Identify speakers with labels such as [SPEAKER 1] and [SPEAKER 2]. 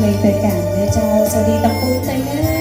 [SPEAKER 1] เพลงเปิดการนะเจ้าสวัสดีตะปูใจนะ